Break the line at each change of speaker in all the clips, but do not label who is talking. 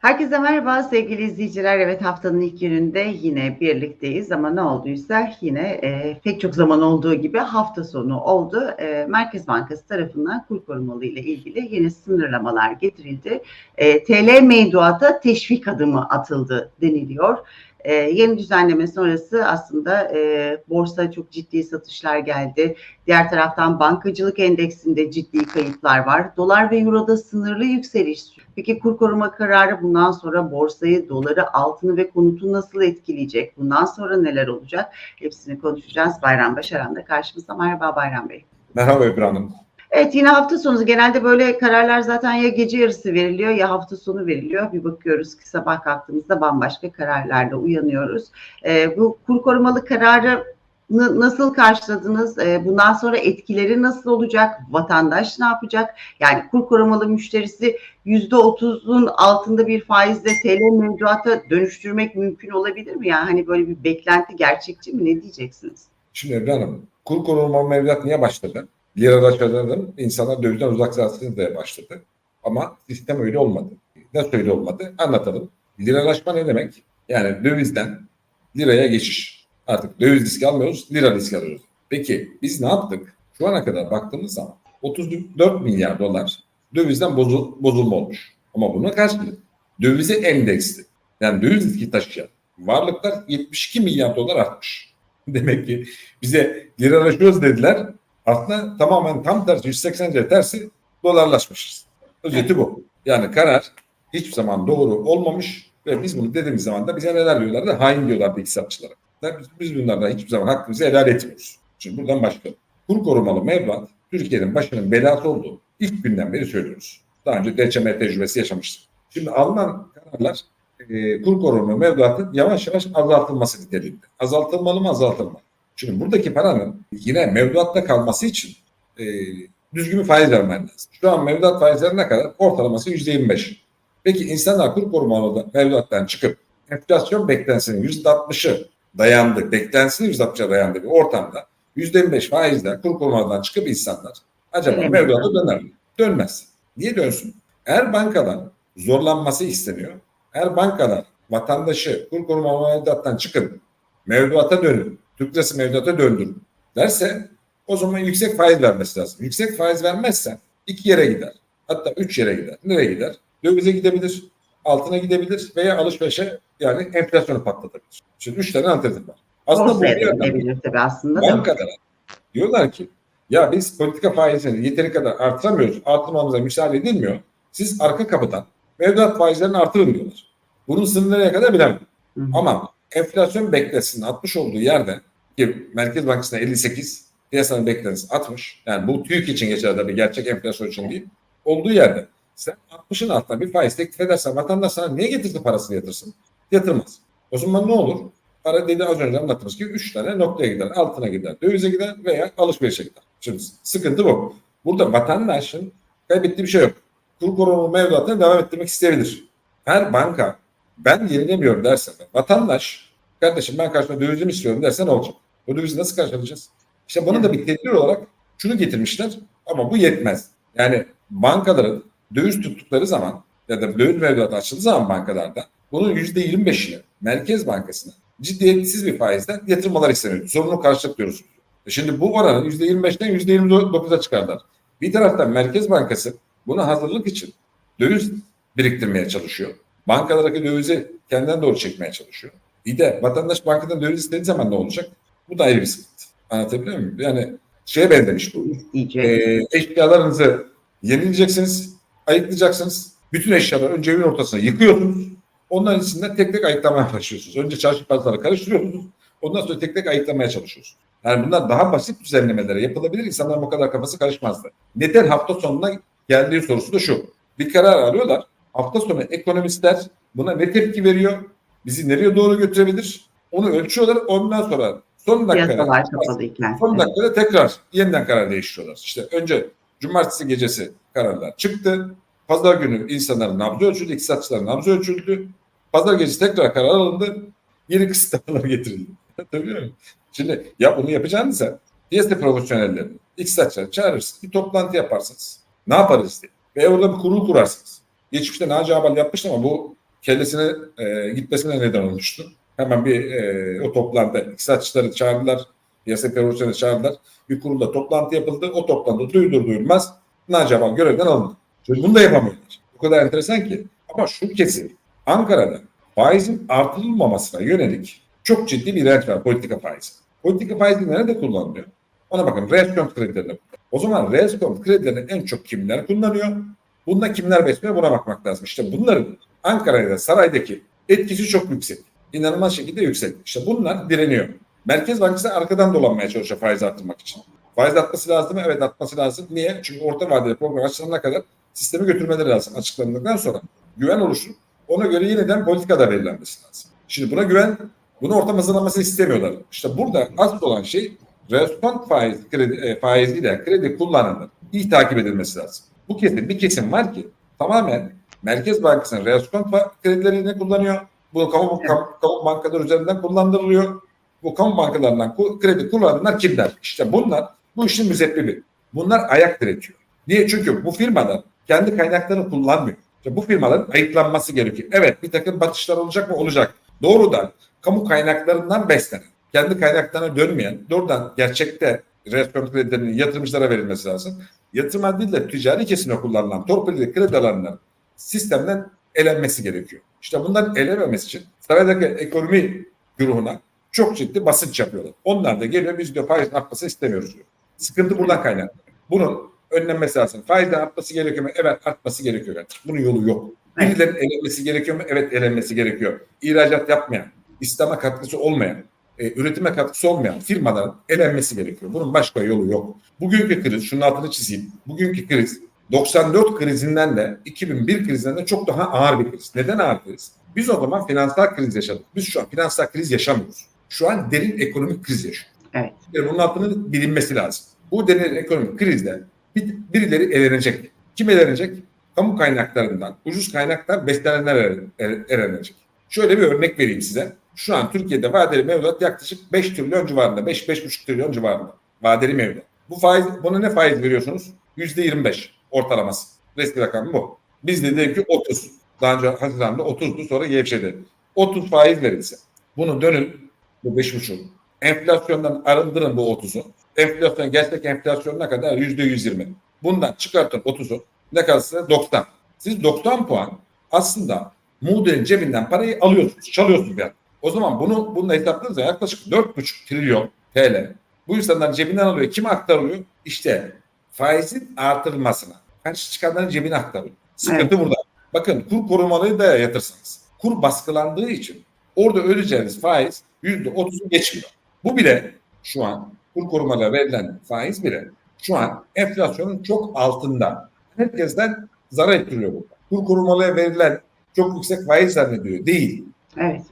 Herkese merhaba sevgili izleyiciler. Evet haftanın ilk gününde yine birlikteyiz ama ne olduysa yine e, pek çok zaman olduğu gibi hafta sonu oldu. E, Merkez Bankası tarafından kur korumalı ile ilgili yeni sınırlamalar getirildi. E, TL mevduata teşvik adımı atıldı deniliyor. E, yeni düzenleme sonrası aslında e, borsa çok ciddi satışlar geldi. Diğer taraftan bankacılık endeksinde ciddi kayıplar var. Dolar ve Euro'da sınırlı yükseliş. Peki kur koruma kararı bundan sonra borsayı, doları, altını ve konutu nasıl etkileyecek? Bundan sonra neler olacak? Hepsini konuşacağız. Bayram Başaran da karşımızda. Merhaba Bayram Bey.
Merhaba Ebru Hanım.
Evet yine hafta sonu genelde böyle kararlar zaten ya gece yarısı veriliyor ya hafta sonu veriliyor. Bir bakıyoruz ki sabah kalktığımızda bambaşka kararlarla uyanıyoruz. Ee, bu kur korumalı kararı nasıl karşıladınız? Ee, bundan sonra etkileri nasıl olacak? Vatandaş ne yapacak? Yani kur korumalı müşterisi yüzde otuzun altında bir faizle TL mevduata dönüştürmek mümkün olabilir mi? Yani hani böyle bir beklenti gerçekçi mi? Ne diyeceksiniz?
Şimdi Ebru Hanım, kur koruma mevduat niye başladı? Liralaşmaların insanlar dövizden uzaklaşsın diye başladı. Ama sistem öyle olmadı. Nasıl öyle olmadı? Anlatalım. Liralaşma ne demek? Yani dövizden liraya geçiş. Artık döviz riski almıyoruz, lira riski alıyoruz. Peki biz ne yaptık? Şu ana kadar baktığımız zaman 34 milyar dolar dövizden bozul, bozulma olmuş. Ama buna karşılık dövize endeksli. Yani döviz riski taşıyan varlıklar 72 milyar dolar artmış. Demek ki bize liralaşıyoruz dediler. Aslında tamamen tam tersi 180 derece tersi dolarlaşmışız. Özeti bu. Yani karar hiçbir zaman doğru olmamış ve biz bunu dediğimiz zaman da bize neler diyorlardı? Hain diyorlardı iktisatçılara. Biz, biz bunlardan hiçbir zaman hakkımızı helal etmiyoruz. Şimdi buradan başlayalım. Kur korumalı mevduat Türkiye'nin başının belası olduğu ilk günden beri söylüyoruz. Daha önce DÇM tecrübesi yaşamıştık. Şimdi alınan kararlar e, kur korumalı mevduatın yavaş yavaş azaltılması niteliğinde. Azaltılmalı mı azaltılmalı? Şimdi buradaki paranın yine mevduatta kalması için e, düzgün bir faiz vermen lazım. Şu an mevduat faizleri ne kadar? Ortalaması yüzde yirmi beş. Peki insanlar kur korumalı mevduattan çıkıp enflasyon beklentisinin yüzde altmışı dayandı, beklentisinin yüzde altmışa dayandığı bir ortamda yüzde yirmi beş faizle kur korumadan çıkıp insanlar acaba mevduata döner mi? Dönmez. Niye dönsün? Eğer bankadan zorlanması isteniyor, eğer bankalar vatandaşı kur korumalı mevduattan çıkıp mevduata dönün, Türk lirası mevduata döndürün derse o zaman yüksek faiz vermesi lazım. Yüksek faiz vermezsen iki yere gider. Hatta üç yere gider. Nereye gider? Dövize gidebilir, altına gidebilir veya alışverişe yani enflasyonu patlatabilir. Şimdi üç tane alternatif var.
Aslında bu bir aslında.
Bankalar diyorlar ki ya biz politika faizini yeteri kadar artıramıyoruz. Artırmamıza müsaade edilmiyor. Siz arka kapıdan mevduat faizlerini artırın diyorlar. Bunun sınırı nereye kadar bilemem. Ama enflasyon beklesinin 60 olduğu yerde ki Merkez Bankası'nda 58, piyasanın beklentisi 60. Yani bu TÜİK için geçerli tabii gerçek enflasyon için değil. Olduğu yerde sen 60'ın altına bir faiz teklif edersen vatandaş sana niye getirdi parasını yatırsın? Yatırmaz. O zaman ne olur? Para dedi az önce anlattığımız gibi 3 tane noktaya gider. Altına gider, dövize gider veya alışverişe gider. Şimdi sıkıntı bu. Burada vatandaşın kaybettiği bir şey yok. Kur koruma mevduatını devam ettirmek isteyebilir. Her banka ben yenilemiyorum derse vatandaş kardeşim ben karşıma dövizimi istiyorum derse ne olacak? O dövizi nasıl karşılayacağız? İşte bunu da bir tedbir olarak şunu getirmişler ama bu yetmez. Yani bankaların döviz tuttukları zaman ya da döviz mevduatı açıldığı zaman bankalarda bunun yüzde yirmi beşini Merkez Bankası'na ciddiyetsiz bir faizden yatırmalar isteniyor. Sorunu karşılık diyoruz. E şimdi bu oranı yüzde yirmi beşten yüzde yirmi dokuza çıkardılar. Bir taraftan Merkez Bankası buna hazırlık için döviz biriktirmeye çalışıyor. Bankalardaki dövizi kendinden doğru çekmeye çalışıyor. Bir de vatandaş bankadan döviz istediği zaman ne olacak? Bu da ayrı bir sıkıntı. Anlatabiliyor muyum? Yani şeye benzemiş bu. E, eşyalarınızı yenileyeceksiniz, ayıklayacaksınız. Bütün eşyaları önce evin ortasına yıkıyorsunuz. Onların içinden tek tek ayıklamaya başlıyorsunuz. Önce çarşı pazarı karıştırıyorsunuz. Ondan sonra tek tek ayıklamaya çalışıyorsunuz. Yani bunlar daha basit düzenlemelere yapılabilir. İnsanların bu kadar kafası karışmazdı. Neden hafta sonuna geldiği sorusu da şu. Bir karar arıyorlar. Hafta sonu ekonomistler buna ne tepki veriyor? Bizi nereye doğru götürebilir? Onu ölçüyorlar. Ondan sonra son dakikada son dakikada tekrar yeniden karar değiştiriyorlar. İşte önce cumartesi gecesi kararlar çıktı. Pazar günü insanların nabzı ölçüldü, iktisatçıların nabzı ölçüldü. Pazar gecesi tekrar karar alındı. Yeni kısıtlamalar getirildi. Tabii mi? Şimdi ya bunu yapacağınızsa piyasa profesyonellerini, iktisatçıları çağırırsınız. Bir toplantı yaparsınız. Ne yaparız diye. Ve orada bir kurul kurarsınız. Geçmişte Naci Abal yapmıştı ama bu kellesine e, gitmesine neden olmuştu. Hemen bir e, o toplantıda iktisatçıları çağırdılar. Piyasa teorisyenleri çağırdılar. Bir kurulda toplantı yapıldı. O toplantıda duyulur duyulmaz Naci Abal görevden alındı. Şimdi bunu da yapamıyorlar. O kadar enteresan ki. Ama şu kesin Ankara'da faizin artırılmamasına yönelik çok ciddi bir direnç var politika faizi. Politika faizi nerede kullanılıyor? Ona bakın reaksiyon kredilerine. O zaman reaksiyon kredilerini en çok kimler kullanıyor? Bunda kimler besliyor buna bakmak lazım. İşte bunların Ankara'da saraydaki etkisi çok yüksek. İnanılmaz şekilde yüksek. İşte bunlar direniyor. Merkez Bankası arkadan dolanmaya çalışıyor faiz arttırmak için. Faiz artması lazım mı? Evet artması lazım. Niye? Çünkü orta vadeli program açılana kadar sistemi götürmeleri lazım açıklandıktan sonra. Güven oluşur. Ona göre yeniden politikada belirlenmesi lazım. Şimdi buna güven, bunu ortam hazırlaması istemiyorlar. İşte burada asıl olan şey respond faiz, kredi, e, faiziyle kredi kullananların iyi takip edilmesi lazım. Bu kesim, bir kesim var ki tamamen Merkez Bankası'nın respond kredilerini kullanıyor. Bu kamu, kamu, kamu bankaları üzerinden kullandırılıyor. Bu kamu bankalarından kredi kullananlar kimler? İşte bunlar bu işin müsebbibi. Bunlar ayak diretiyor. Niye? Çünkü bu firmalar kendi kaynaklarını kullanmıyor. İşte bu firmaların ayıklanması gerekiyor. Evet bir takım batışlar olacak mı? Olacak. Doğrudan kamu kaynaklarından beslenen, kendi kaynaklarına dönmeyen, doğrudan gerçekte respons kredilerinin yatırımcılara verilmesi lazım. Yatırım değil de ticari kesime kullanılan torpilli kredi alanların sistemden elenmesi gerekiyor. İşte bunların elenmemesi için saraydaki ekonomi güruhuna çok ciddi basınç yapıyorlar. Onlar da geliyor biz diyor faiz artması istemiyoruz diyor. Sıkıntı buradan kaynaklı. Bunun önlenmesi lazım. Faizin artması gerekiyor mu? Evet artması gerekiyor. Yani. Bunun yolu yok. Birilerinin elenmesi gerekiyor mu? Evet elenmesi gerekiyor. İhracat yapmayan, İslam'a katkısı olmayan, e, üretime katkısı olmayan firmaların elenmesi gerekiyor. Bunun başka yolu yok. Bugünkü kriz, şunun altını çizeyim. Bugünkü kriz 94 krizinden de 2001 krizinden de çok daha ağır bir kriz. Neden ağır kriz? Biz o zaman finansal kriz yaşadık. Biz şu an finansal kriz yaşamıyoruz. Şu an derin ekonomik kriz yaşıyoruz.
Evet.
Yani bunun altının bilinmesi lazım. Bu derin ekonomik krizde bir, birileri elenecek. Kim elenecek? Kamu kaynaklarından, ucuz kaynaklar beslenenler eren- er- elenecek. Şöyle bir örnek vereyim size. Şu an Türkiye'de vadeli mevduat yaklaşık 5 trilyon civarında, 5-5,5 trilyon civarında vadeli mevduat. Bu faiz, buna ne faiz veriyorsunuz? %25 ortalaması. Resmi rakam bu. Biz de dedik ki 30. Daha önce Haziran'da 30'du sonra gevşedi. 30 faiz verilse. Bunu dönün bu 5,5. Enflasyondan arındırın bu 30'u. Enflasyon gerçek enflasyon ne kadar? %120. Bundan çıkartın 30'u. Ne kalırsa 90. Siz 90 puan aslında Moody'nin cebinden parayı alıyorsunuz, çalıyorsunuz yani. O zaman bunu bununla hesapladığınızda yaklaşık 4,5 trilyon TL bu insanların cebinden alıyor. Kime aktarılıyor? İşte faizin artırılmasına. Karşı çıkanların cebine aktarılıyor. Sıkıntı burada. Bakın kur korumalıyı da yatırsanız. Kur baskılandığı için orada ödeyeceğiniz faiz %30'u geçmiyor. Bu bile şu an kur korumalara verilen faiz bile şu an enflasyonun çok altında. Herkesten zarar ettiriyor bu. Kur korumalıya verilen çok yüksek faiz zannediyor. Değil.
Evet.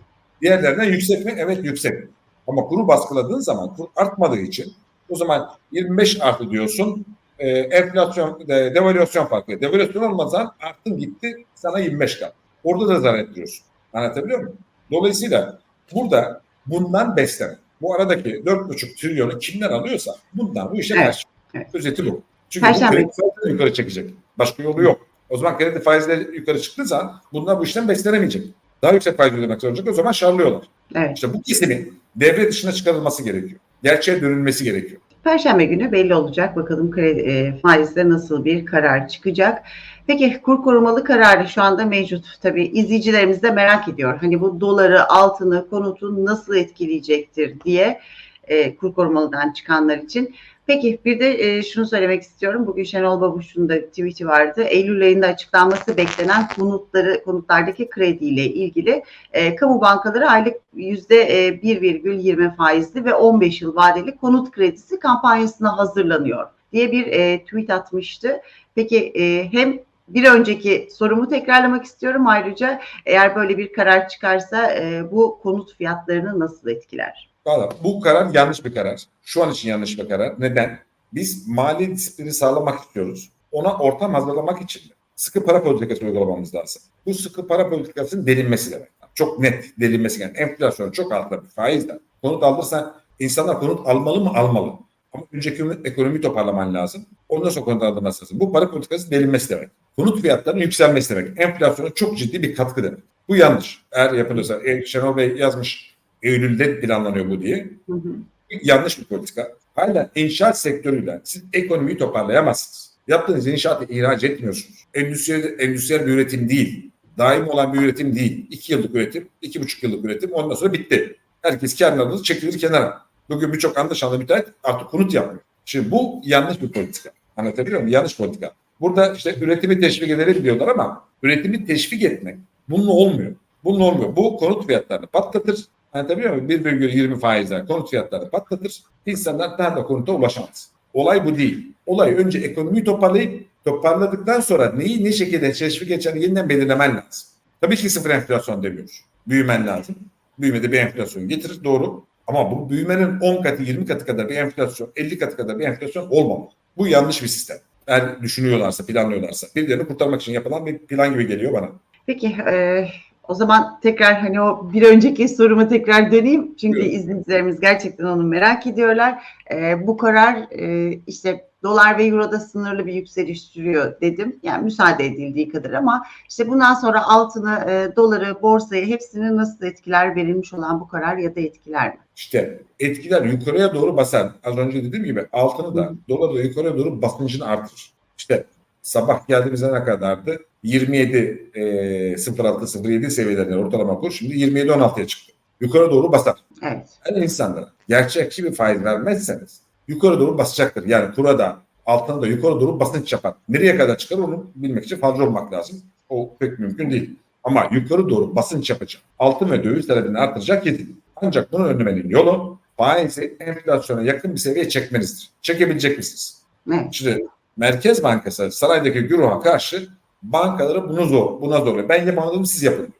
Diğerlerinden yüksek mi? Evet yüksek. Ama kuru baskıladığın zaman kur artmadığı için o zaman 25 artı diyorsun. E, enflasyon, de, devalüasyon farkı. Devalüasyon olmadan arttın gitti sana 25 kaldı. Orada da zarar ettiriyorsun. Anlatabiliyor muyum? Dolayısıyla burada bundan beslenen, bu aradaki 4,5 trilyonu kimler alıyorsa bundan bu işe
Evet,
karşı.
evet.
Özeti bu. Çünkü
Perşembe.
bu kredi faizleri yukarı çekecek. Başka yolu yok. O zaman kredi faizleri yukarı çıktığı zaman bunlar bu işten beslenemeyecek. Daha yüksek faiz ödemek zorunda. O zaman şarlıyorlar.
Evet.
İşte bu kesimin devre dışına çıkarılması gerekiyor. Gerçeğe dönülmesi gerekiyor.
Perşembe günü belli olacak. Bakalım kredi e, faizde nasıl bir karar çıkacak. Peki kur korumalı kararı şu anda mevcut. Tabii izleyicilerimiz de merak ediyor. Hani bu doları, altını, konutu nasıl etkileyecektir diye e, kur korumalıdan çıkanlar için. Peki bir de e, şunu söylemek istiyorum. Bugün Şenol Babuş'un da tweet'i vardı. Eylül ayında açıklanması beklenen konutları konutlardaki krediyle ilgili e, kamu bankaları aylık yüzde e, 1,20 faizli ve 15 yıl vadeli konut kredisi kampanyasına hazırlanıyor diye bir e, tweet atmıştı. Peki e, hem bir önceki sorumu tekrarlamak istiyorum ayrıca eğer böyle bir karar çıkarsa e, bu konut fiyatlarını nasıl etkiler?
Valla bu karar yanlış bir karar. Şu an için yanlış bir karar. Neden? Biz mali disiplini sağlamak istiyoruz. Ona ortam hazırlamak için sıkı para politikası uygulamamız lazım. Bu sıkı para politikasının delinmesi demek. Çok net delinmesi yani enflasyon çok altta bir faizle. Konut alırsan insanlar konut almalı mı almalı. Ama önce ekonomi, ekonomi toparlaman lazım. Ondan sonra konut alınması lazım. Bu para politikası delinmesi demek. Konut fiyatlarının yükselmesi demek. Enflasyona çok ciddi bir katkı demek. Bu yanlış. Eğer yapılırsa, e, Şenol Bey yazmış Eylül'de planlanıyor bu diye.
Hı hı.
yanlış bir politika. Hala inşaat sektörüyle siz ekonomiyi toparlayamazsınız. Yaptığınız inşaatı ihraç etmiyorsunuz. Endüstriyel, endüstriyel bir üretim değil. Daim olan bir üretim değil. İki yıllık üretim, iki buçuk yıllık üretim ondan sonra bitti. Herkes kenarlarını çekilir kenara. Bugün birçok anlaşanlı müteahhit artık konut yapmıyor. Şimdi bu yanlış bir politika. Anlatabiliyor muyum? Yanlış politika. Burada işte üretimi teşvik edelim diyorlar ama üretimi teşvik etmek bununla olmuyor. Bununla olmuyor. Bu konut fiyatlarını patlatır. Anlatabiliyor muyum? 1,20 faizden konut fiyatlarını patlatır. İnsanlar da konuta ulaşamaz. Olay bu değil. Olay önce ekonomiyi toparlayıp toparladıktan sonra neyi ne şekilde teşvik edeceğini yeniden belirlemen lazım. Tabii ki sıfır enflasyon demiyoruz. Büyümen lazım. Büyümede bir enflasyon getirir doğru. Ama bu büyümenin 10 katı 20 katı kadar bir enflasyon 50 katı kadar bir enflasyon olmamalı. Bu yanlış bir sistem. Eğer düşünüyorlarsa planlıyorlarsa birilerini kurtarmak için yapılan bir plan gibi geliyor bana.
Peki e, o zaman tekrar hani o bir önceki soruma tekrar döneyim. Çünkü
Buyurun.
izleyicilerimiz gerçekten onu merak ediyorlar. E, bu karar e, işte dolar ve euroda sınırlı bir yükseliş sürüyor dedim. Yani müsaade edildiği kadar ama işte bundan sonra altını, e, doları, borsayı hepsini nasıl etkiler verilmiş olan bu karar ya da etkiler mi?
İşte etkiler yukarıya doğru basar. Az önce dediğim gibi altını da doları da yukarıya doğru basıncını artırır. İşte sabah geldiğimizde ne kadardı? 27 e, 06 07 seviyelerinde ortalama kur şimdi 27 16'ya çıktı. Yukarı doğru basar.
Evet.
Yani insanlara gerçekçi bir faiz vermezseniz yukarı doğru basacaktır. Yani kura da altına da yukarı doğru basınç yapar. Nereye kadar çıkar onu bilmek için fazla olmak lazım. O pek mümkün değil. Ama yukarı doğru basınç yapacak. Altın ve döviz talebini artıracak kesin. Ancak bunu önlemenin yolu faizi enflasyona yakın bir seviyeye çekmenizdir. Çekebilecek misiniz?
Evet.
Şimdi Merkez Bankası saraydaki güruha karşı bankaları bunu zor, buna zorluyor. Ben yapamadım siz yapın.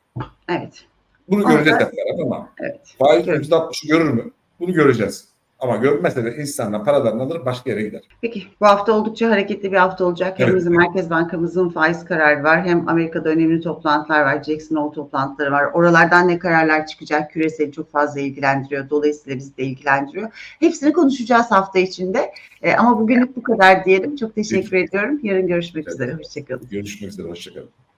Evet.
Bunu göreceğiz ama
Evet.
faiz
Evet.
%60'ı görür mü? Bunu göreceğiz. Ama görmezse de insanlar paralarını alır başka yere gider.
Peki bu hafta oldukça hareketli bir hafta olacak. Hem bizim Merkez Bankamızın faiz kararı var hem Amerika'da önemli toplantılar var. Jackson Hole toplantıları var. Oralardan ne kararlar çıkacak küreseli çok fazla ilgilendiriyor. Dolayısıyla bizi de ilgilendiriyor. Hepsini konuşacağız hafta içinde. Ee, ama bugünlük bu kadar diyelim. Çok teşekkür ediyorum. Yarın görüşmek
Evet.
üzere. Hoşçakalın.
Görüşmek üzere. Hoşçakalın.